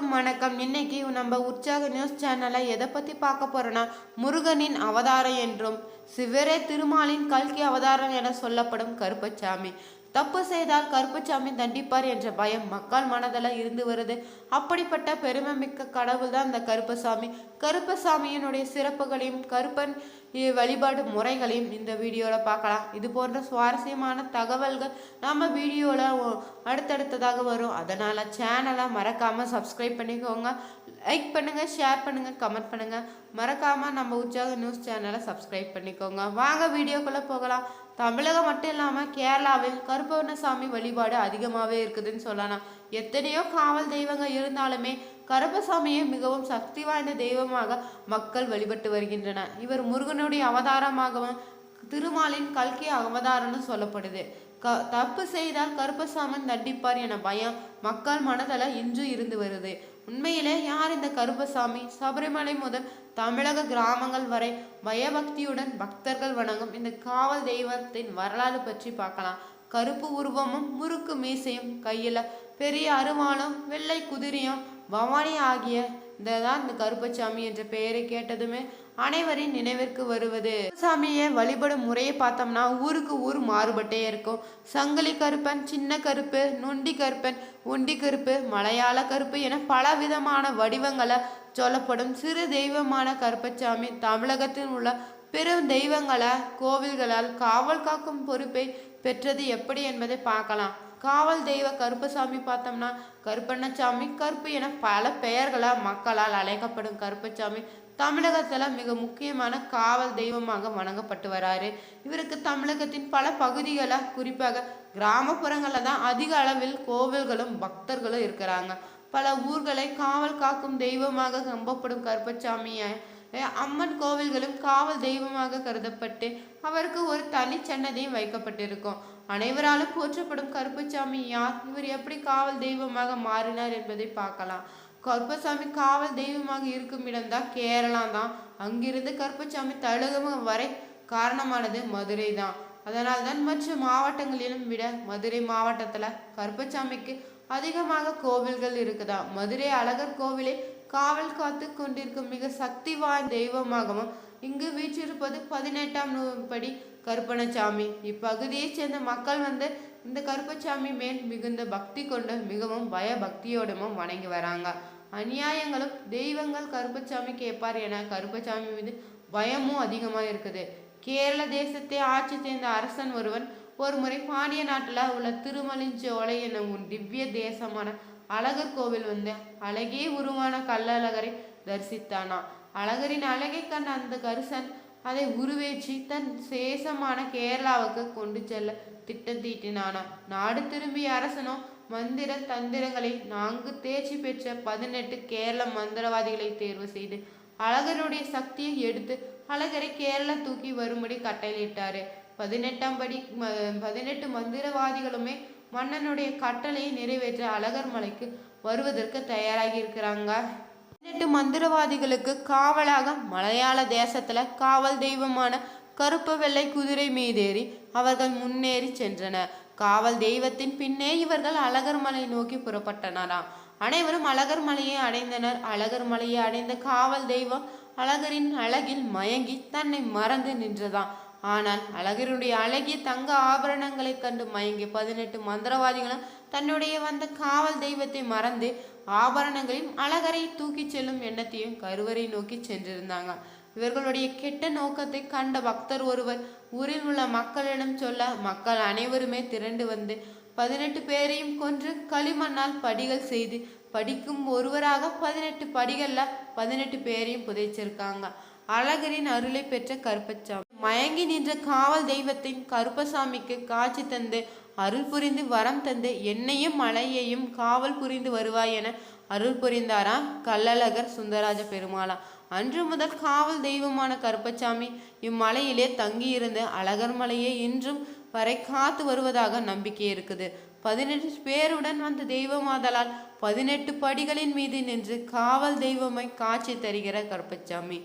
அனைவருக்கும் வணக்கம். இன்னைக்கு நம்ம உற்சாக நியூஸ் சேனலை எதை பற்றி பார்க்க போறோம்னா முருகனின் அவதாரம் என்றும் சிவரே திருமாலின் கல்கி அவதாரம் என சொல்லப்படும் கருப்பசாமி. தப்பு செய்தால் கருப்பசாமி தண்டிப்பார் என்ற பயம் மக்கள் மனதில் இருந்து வருது. அப்படிப்பட்ட பெருமை மிக்க கடவுள் தான் இந்த கருப்பசாமி. கருப்பசாமியினுடைய சிறப்புகளையும் கருப்பன் வழிபாடு முறைகளையும் இந்த வீடியோவில் பார்க்கலாம். இது போன்ற சுவாரஸ்யமான தகவல்கள் நம்ம வீடியோவில் அடுத்தடுத்ததாக வரும். அதனால் சேனலை மறக்காமல் சப்ஸ்கிரைப் பண்ணிக்கோங்க. லைக் பண்ணுங்கள் ஷேர் பண்ணுங்கள் கமெண்ட் பண்ணுங்கள் மறக்காமல் நம்ம உற்சாக நியூஸ் சேனலை சப்ஸ்கிரைப் பண்ணிக்கோங்க. வாங்க வீடியோக்குள்ளே போகலாம். தமிழகம் மட்டும் இல்லாமல் கேரளாவில் கருப்பண்ணசாமி வழிபாடு அதிகமாகவே இருக்குதுன்னு சொல்லலாம். எத்தனையோ காவல் தெய்வங்கள் இருந்தாலுமே கருப்பசாமியை மிகவும் சக்தி வாய்ந்த தெய்வமாக மக்கள் வழிபட்டு வருகின்றனர். இவர் முருகனுடைய அவதாரமாகவும் திருமாலின் கல்கி அவதாரம்னு சொல்லப்படுது. க தப்பு செய்தால் கருப்பசாமன் தண்டிப்பார் என பயம். மக்கள் மனதில் இன்று இருந்து வருது. உண்மையிலே யார் இந்த கருப்பசாமி? சபரிமலை முதல் தமிழக கிராமங்கள் வரை பயபக்தியுடன் பக்தர்கள் வணங்கும் இந்த காவல் தெய்வத்தின் வரலாறு பற்றி பார்க்கலாம். கருப்பு உருவமும் முறுக்கு மீசையும் கையில் பெரிய அருவாளும் வெள்ளை குதிரையும் பவானி ஆகிய இதுதான் இந்த கருப்பசாமி என்ற பெயரை கேட்டதுமே அனைவரின் நினைவிற்கு வருவது. சாமியை வழிபடும் முறையை பார்த்தோம்னா ஊருக்கு ஊர் மாறுபட்டே இருக்கும். சங்கிலி கருப்பன் சின்ன கருப்பு நுண்டி கருப்பன் உண்டி கருப்பு மலையாள கருப்பு என பல விதமான வடிவங்களை சொல்லப்படும் சிறு தெய்வமான கருப்பசாமி தமிழகத்தில் உள்ள பெரும் தெய்வங்களை கோவில்களால் காவல் காக்கும் பொறுப்பை பெற்றது எப்படி என்பதை பார்க்கலாம். காவல் தெய்வ கருப்பசாமி பார்த்தோம்னா கருப்பண்ணசாமி கருப்பு என பல பெயர்களால் மக்களால் அழைக்கப்படும் கருப்பசாமி தமிழகத்தில் மிக முக்கியமான காவல் தெய்வமாக வணங்கப்பட்டு வராரு. இவருக்கு தமிழகத்தின் பல பகுதிகளை குறிப்பாக கிராமப்புறங்களில் தான் அதிக அளவில் கோவில்களும் பக்தர்களும் இருக்கிறாங்க. பல ஊர்களை காவல் காக்கும் தெய்வமாக நம்பப்படும் கருப்பசாமியை அம்மன் கோவில்களும் காவல் தெய்வமாக கருதப்பட்டு அவருக்கு ஒரு தனி சன்னதியும் வைக்கப்பட்டிருக்கும். அனைவராலும் போற்றப்படும் கருப்பசாமி யார்? இவர் எப்படி காவல் தெய்வமாக மாறினார் என்பதை பார்க்கலாம். கருப்பசாமி காவல் தெய்வமாக இருக்கும் இடம்தான் கேரளா தான். அங்கிருந்து கருப்பசாமி தமிழகம் வரை காரணமானது மதுரை தான். அதனால் தான் மற்ற மாவட்டங்களிலும் விட மதுரை மாவட்டத்தில் கருப்பசாமிக்கு அதிகமாக கோவில்கள் இருக்குதா? மதுரை அழகர் கோவிலை காவல் காத்து கொண்டிருக்கும் மிக சக்தி வாய்ந்த தெய்வமாகவும் இங்கு வீற்றிருப்பது பதினெட்டாம் நூற்படி கருப்பணசாமி. இப்பகுதியைச் சேர்ந்த மக்கள் வந்து இந்த கருப்பசாமி மேல் மிகுந்த பக்தி கொண்டு மிகவும் பயபக்தியோடமும் வணங்கி வராங்க. அநியாயங்களும் தெய்வங்கள் கருப்பசாமி கேட்பார் என கருப்பசாமி மீது பயமும் அதிகமாக இருக்குது. கேரள தேசத்தை ஆட்சி செய்த அரசன் ஒருவன் ஒரு முறை பாண்டிய நாட்டில் உள்ள திருமலிஞ்சோலை என்னும் ஒரு திவ்ய தேசமான அழகர் கோவில் வந்து அழகே உருவான கல்லழகரை தரிசித்தானா அழகரின் அழகை கண்ட அந்த கருசன் அதை உருவேற்றி தன் சேசமான கேரளாவுக்கு கொண்டு செல்ல திட்டம் தீட்டினானா நாடு திரும்பிய அரசனோ மந்திர தந்திரங்களை நான்கு தேர்ச்சி பெற்ற பதினெட்டு கேரள மந்திரவாதிகளை தேர்வு செய்து அழகருடைய சக்தியை எடுத்து அழகரை கேரளா தூக்கி வரும்படி கட்டளையிட்டாரு. பதினெட்டாம் படி ம- பதினெட்டு மந்திரவாதிகளுமே மன்னனுடைய கட்டளையை நிறைவேற்ற அழகர் மலைக்கு வருவதற்கு தயாராகி இருக்கிறாங்க. பதினெட்டு மந்திரவாதிகளுக்கு காவலாக மலையாள தேசத்துல காவல் தெய்வமான கருப்பு வெள்ளை குதிரை மீதேறி அவர்கள் முன்னேறி சென்றனர். காவல் தெய்வத்தின் பின்னே இவர்கள் அழகர் மலை நோக்கி புறப்பட்டனராம். அனைவரும் அழகர் மலையை அடைந்தனர். அழகர் மலையை அடைந்த காவல் தெய்வம் அழகரின் அழகில் மயங்கி தன்னை மறந்து நின்றதாம். ஆனால் அழகருடைய அழகிய தங்க ஆபரணங்களைக் கண்டு மயங்கி பதினெட்டு மந்திரவாதிகளும் தன்னுடைய வந்த காவல் தெய்வத்தை மறந்து ஆபரணங்களையும் அழகரை தூக்கிச் செல்லும் எண்ணத்தையும் கருவறை நோக்கி சென்றிருந்தாங்க. இவர்களுடைய கெட்ட நோக்கத்தை கண்ட பக்தர் ஒருவர் ஊரில் உள்ள மக்களிடம் சொல்ல மக்கள் அனைவருமே திரண்டு வந்து பதினெட்டு பேரையும் கொன்று களிமண்ணால் படிகள் செய்து படிக்கும் ஒருவராக பதினெட்டு படிகள்ல பதினெட்டு பேரையும் புதைச்சிருக்காங்க. அழகரின் அருளை பெற்ற கருப்பச்சாமி மயங்கி நின்ற காவல் தெய்வத்தின் கருப்பசாமிக்கு காட்சி தந்து அருள் புரிந்து வரம் தந்து என்னையும் மலையையும் காவல் புரிந்து வருவாய் என அருள் புரிந்தாரா கள்ளழகர் சுந்தராஜ பெருமாளா. அன்று முதல் காவல் தெய்வமான கருப்பசாமி இம்மலையிலே தங்கியிருந்து அழகர் மலையை இன்றும் வரை காத்து வருவதாக நம்பிக்கை இருக்குது. பதினெட்டு பேருடன் வந்த தெய்வமாதலால் பதினெட்டு படிகளின் மீது நின்று காவல் தெய்வமாய் காட்சி தருகிற கருப்பசாமி.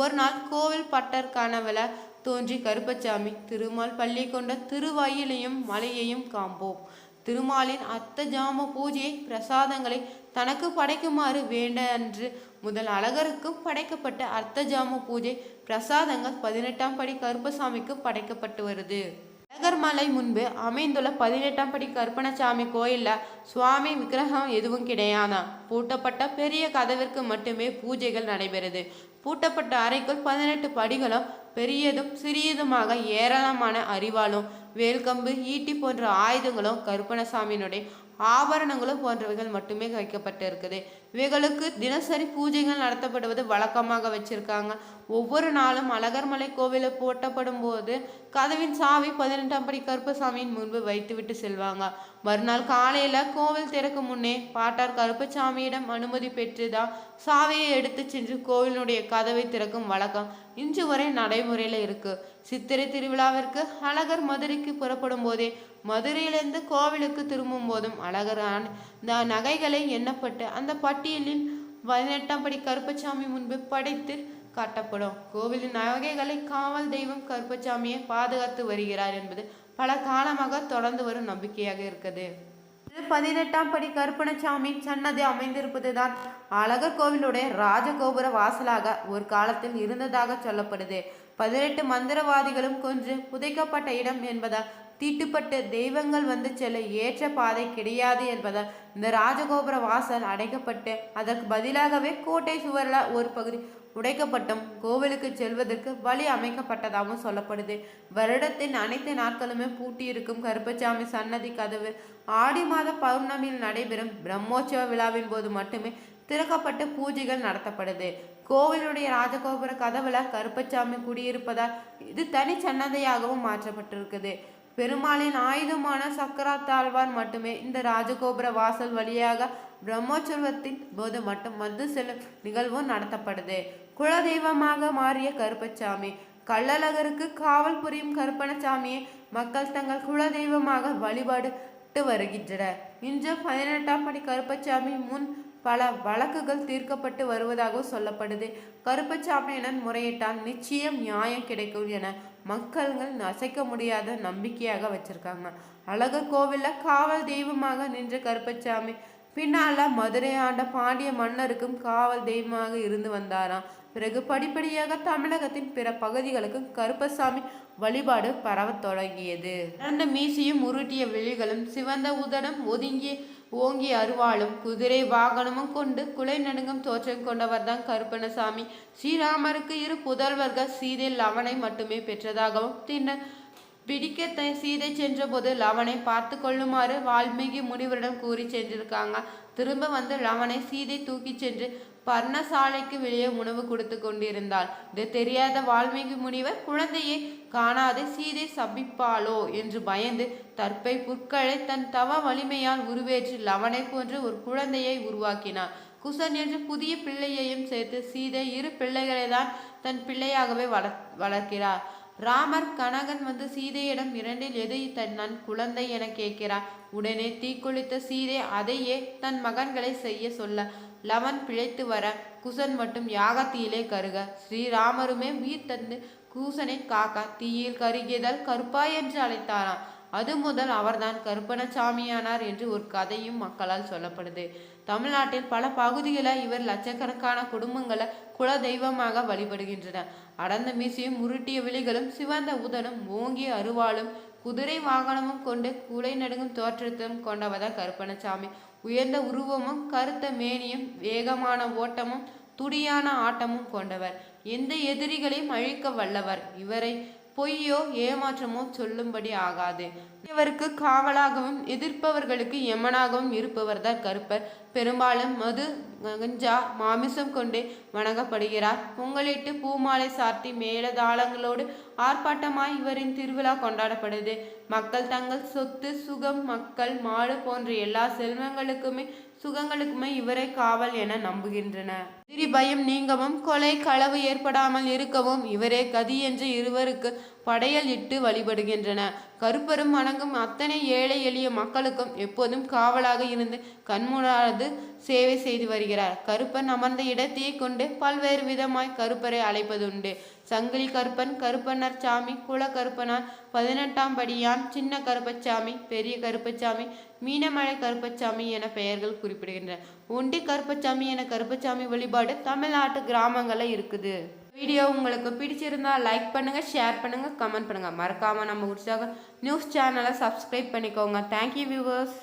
ஒரு நாள் கோவில் பட்டர் கனவுல தோன்றி கருப்பசாமி திருமால் பள்ளி கொண்ட திருவயிலையும் மலையையும் காம்போம் திருமாலின் அத்த ஜாம பூஜையை பிரசாதங்களை தனக்கு படைக்குமாறு வேண்ட அன்று முதல் அழகருக்கும் படைக்கப்பட்ட அர்த்தஜாம பூஜை பிரசாதங்கள் பதினெட்டாம் படி கருப்பசாமிக்கு படைக்கப்பட்டு வருது. அழகர் மலை முன்பு அமைந்துள்ள பதினெட்டாம் படி கருப்பணசாமி கோயிலில் சுவாமி விக்கிரகம் எதுவும் கிடையாதான் பூட்டப்பட்ட பெரிய கதவிற்கு மட்டுமே பூஜைகள் நடைபெறுது. பூட்டப்பட்ட அறைக்குள் பதினெட்டு படிகளும் பெரியதும் சிறியதுமாக ஏராளமான அறிவாலும் வேல்கம்பு ஈட்டி போன்ற ஆயுதங்களும் கருப்பணசாமியினுடைய ஆபரணங்களும் போன்றவைகள் மட்டுமே வைக்கப்பட்டு இருக்குது இவைகளுக்கு தினசரி பூஜைகள் நடத்தப்படுவது வழக்கமாக வச்சிருக்காங்க. ஒவ்வொரு நாளும் அழகர்மலை கோவிலில் போட்டப்படும் போது கதவின் சாவி பதினெட்டாம் படி கருப்பசாமியின் முன்பு வைத்துவிட்டு செல்வாங்க. மறுநாள் காலையில கோவில் திறக்கும் முன்னே பாட்டார் கருப்பசாமியிடம் அனுமதி பெற்றுதான் சாவியை எடுத்து சென்று கோவிலினுடைய கதவை திறக்கும் வழக்கம் இன்று வரை நடைமுறையில இருக்கு. சித்திரை திருவிழாவிற்கு அழகர் மதுரைக்கு புறப்படும் போதே மதுரையிலிருந்து கோவிலுக்கு திரும்பும் போதும் அழகர் இந்த நகைகளை எண்ணப்பட்டு அந்த பட்டியலில் பதினெட்டாம் படி கருப்பசாமி முன்பு படைத்து காட்டப்படும். கோவிலின் நகைகளை காவல் தெய்வம் கருப்பசாமியை பாதுகாத்து வருகிறார் என்பது பல காலமாக தொடர்ந்து வரும் நம்பிக்கையாக இருக்குது. இது பதினெட்டாம் படி கருப்பணசாமி சன்னதி அமைந்திருப்பதுதான் அழகர் கோவிலுடைய ராஜகோபுர வாசலாக ஒரு காலத்தில் இருந்ததாக சொல்லப்படுது. பதினெட்டு மந்திரவாதிகளும் கொன்று புதைக்கப்பட்ட இடம் என்பதால் தீட்டுப்பட்டு தெய்வங்கள் வந்து செல்ல ஏற்ற பாதை கிடையாது என்பதால் இந்த ராஜகோபுர வாசல் அடைக்கப்பட்டு அதற்கு பதிலாகவே கோட்டை சுவரில் ஒரு பகுதி உடைக்கப்பட்டும் கோவிலுக்கு செல்வதற்கு வழி அமைக்கப்பட்டதாகவும் சொல்லப்படுது. வருடத்தின் அனைத்து நாட்களுமே பூட்டியிருக்கும் கருப்பசாமி சன்னதி கதவு ஆடி மாத பௌர்ணமியில் நடைபெறும் பிரம்மோற்சவ விழாவின் போது மட்டுமே திறக்கப்பட்டு பூஜைகள் நடத்தப்படுது. கோவிலுடைய ராஜகோபுர கதவுல கருப்பசாமி குடியிருப்பதால் இது தனி சன்னதையாகவும் மாற்றப்பட்டிருக்குது. பெருமாளின் ஆயுதமான சக்கரா தாழ்வார் மட்டுமே இந்த ராஜகோபுர வாசல் வழியாக பிரம்மோற்சவத்தின் போது மட்டும் வந்து செல்லும் நிகழ்வும் நடத்தப்படுது. குலதெய்வமாக மாறிய கருப்பசாமி கள்ளழகருக்கு காவல் புரியும் கருப்பணசாமியை மக்கள் தங்கள் குலதெய்வமாக வழிபாட்டு வருகின்றனர். இன்று பதினெட்டாம் படி கருப்பசாமி முன் பல வழக்குகள் தீர்க்கப்பட்டு வருவதாக சொல்லப்படுது. கருப்பசாமியிடம் முறையிட்டால் நிச்சயம் நியாயம் கிடைக்கும் என மக்கள்கள் அசைக்க முடியாத நம்பிக்கையாக வச்சிருக்காங்க. அழகர் கோவிலில் காவல் தெய்வமாக நின்ற கருப்பசாமி பின்னால் மதுரை ஆண்ட பாண்டிய மன்னருக்கும் காவல் தெய்வமாக இருந்து வந்தாராம். பிறகு படிப்படியாக தமிழகத்தின் பிற பகுதிகளுக்கும் கருப்பசாமி வழிபாடு பரவத் தொடங்கியது. அந்த மீசையும் உருட்டிய விழிகளும் சிவந்த உதடம் ஒதுங்கிய ஓங்கிய அருவாளும் குதிரை வாகனமும் கொண்டு குலை நடுங்கும் தோற்றம் கொண்டவர்தான் கருப்பணசாமி ஸ்ரீராமருக்கு இரு புதல்வர்கள் சீதை லவனை மட்டுமே பெற்றதாகவும் தின்ன பிடிக்க சீதை சென்றபோது லவனை பார்த்து கொள்ளுமாறு வால்மீகி முனிவரிடம் கூறி சென்றிருக்காங்க. திரும்ப வந்து லவனை சீதை தூக்கி சென்று பர்ணசாலைக்கு வெளியே உணவு கொடுத்து கொண்டிருந்தாள். இது தெரியாத வால்மீகி முனிவர் குழந்தையை காணாது சீதை சபிப்பாளோ என்று பயந்து தற்பை புற்களை தன் தவ வலிமையால் உருவேற்றி லவனை போன்று ஒரு குழந்தையை உருவாக்கினார். குசன் என்று புதிய பிள்ளையையும் சேர்த்து சீதை இரு பிள்ளைகளை தான் தன் பிள்ளையாகவே வளர் வளர்க்கிறார். ராமர் கனகன் வந்து சீதையிடம் இரண்டில் எதை தன் நன் குழந்தை என கேட்கிறார்? உடனே தீக்குளித்த சீதை அதையே தன் மகன்களை செய்ய சொல்ல லவன் பிழைத்து வர குசன் மட்டும் யாகத்தீயிலே கருக. ஸ்ரீராமருமே உயிர் தந்து கூசனை காக்க தீயில் கருகியதால் கருப்பா என்று அழைத்தாராம். அது முதல் அவர்தான் கருப்பணசாமியானார் என்று ஒரு கதையும் மக்களால் சொல்லப்படுது. தமிழ்நாட்டில் பல பகுதிகளில் இவர் லட்சக்கணக்கான குடும்பங்களை குல தெய்வமாக வழிபடுகின்றன. அடர்ந்த மீசையும் உருட்டிய விழிகளும் சிவந்த உதனும் ஓங்கிய அருவாளும் குதிரை வாகனமும் கொண்டு குலை நடுங்கும் தோற்றத்தும் கொண்டவதா கருப்பணசாமி. உயர்ந்த உருவமும் கருத்த மேனியும் வேகமான ஓட்டமும் துடியான ஆட்டமும் கொண்டவர். எந்த எதிரிகளையும் அழிக்க வல்லவர். இவரை பொய்யோ ஏமாற்றமோ சொல்லும்படி ஆகாது. இவருக்கு காவலாகவும் எதிர்ப்பவர்களுக்கு எமனாகவும் இருப்பவர் தான் கருப்பர். பெரும்பாலும் மது கஞ்சா மாமிசம் கொண்டு வணங்கப்படுகிறார். பொங்கலிட்டு பூமாலை சாத்தி மேலதாளங்களோடு ஆர்ப்பாட்டமாய் இவரின் திருவிழா கொண்டாடப்படுது. மக்கள் தங்கள் சொத்து சுகம் மக்கள் மாடு போன்ற எல்லா செல்வங்களுக்குமே சுகங்களுக்குமே இவரே காவல் என நம்புகின்றன திரி பயம் நீங்கவும் கொலை களவு ஏற்படாமல் இருக்கவும் இவரே கதி என்று இருவருக்கு படையல் இட்டு வழிபடுகின்றன கருப்பரும் வணங்கும் அத்தனை ஏழை எளிய மக்களுக்கும் எப்போதும் காவலாக இருந்து கண்மூடாது சேவை செய்து வருகிறார். கருப்பன் அமர்ந்த இடத்தையே கொண்டு பல்வேறு விதமாய் கருப்பரை அழைப்பதுண்டு. சங்கிலி கருப்பன் கருப்பனர் சாமி குல கருப்பனார். பதினெட்டாம் படியான் சின்ன கருப்பச்சாமி பெரிய கருப்பச்சாமி மீனமலை கருப்பச்சாமி என பெயர்கள் குறிப்பிடுகின்றன. ஒண்டி கருப்பசாமி என கருப்பசாமி வழிபாடு தமிழ்நாட்டு கிராமங்களில் இருக்குது. வீடியோ உங்களுக்கு பிடிச்சிருந்தா லைக் பண்ணுங்க ஷேர் பண்ணுங்க கமெண்ட் பண்ணுங்க. மறக்காம நம்ம உற்சாக நியூஸ் சேனலை சப்ஸ்கிரைப் பண்ணிக்கோங்க. Thank you viewers